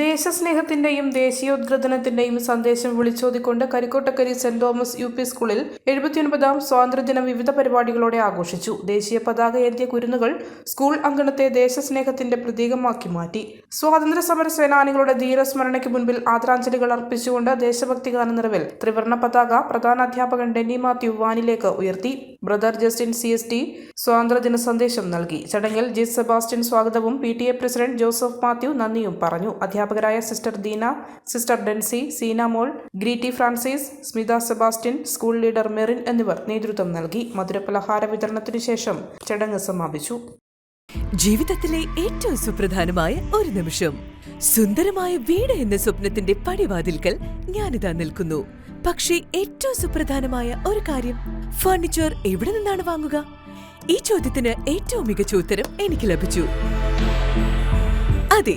ദേശസ്നേഹത്തിന്റെയും ദേശീയോദ്ഗ്രഥനത്തിന്റെയും സന്ദേശം വിളിച്ചോതിക്കൊണ്ട് Karikottakkari saint Thomas U P സ്കൂളിൽ എഴുപത്തിയൊൻപതാം സ്വാതന്ത്ര്യദിനം വിവിധ പരിപാടികളോടെ ആഘോഷിച്ചു. ദേശീയ പതാക ഏന്തിയ കുരുന്നുകൾ സ്കൂൾ അങ്കണത്തെ ദേശസ്നേഹത്തിന്റെ പ്രതീകമാക്കി മാറ്റി. സ്വാതന്ത്ര്യ സമര സേനാനികളുടെ ധീരസ്മരണയ്ക്ക് മുൻപിൽ ആദരാഞ്ജലികൾ അർപ്പിച്ചുകൊണ്ട് ദേശഭക്തി ഗാന നിറവിൽ ത്രിവർണ പതാക പ്രധാനാധ്യാപകൻ ഡെന്നി മാത്യു വാനിലേക്ക് ഉയർത്തി. Brother Justin C S T സ്വാതന്ത്ര്യദിന സന്ദേശം നൽകി. ചടങ്ങിൽ ജി സെബാസ്റ്റ്യൻ സ്വാഗതവും P T A president Joseph Mathew നന്ദിയും പറഞ്ഞു. അധ്യാപകരായ sister Deena sister Dency Seenamol Greety Francis Smitha Sebastian school leader Merin എന്നിവർ നേതൃത്വം നൽകി മധുരപലഹാര വിതരണത്തിനു ശേഷം ചടങ്ങ് സമാപിച്ചു. ജീവിതത്തിലെ ഏറ്റവും സുപ്രധാനമായ ഒരു നിമിഷം. സുന്ദരമായ വീട് എന്ന സ്വപ്നത്തിന്റെ പടിവാതിൽക്കൽ ഞാനിതാ നിൽക്കുന്നു. പക്ഷേ ഏറ്റവും സുപ്രധാനമായ ഒരു കാര്യം ഫർണിച്ചർ എവിടെ നിന്നാണ് വാങ്ങുക? ഈ ചോദ്യത്തിന് ഏറ്റവും മികച്ച ഉത്തരം എനിക്ക് ലഭിച്ചു. അതെ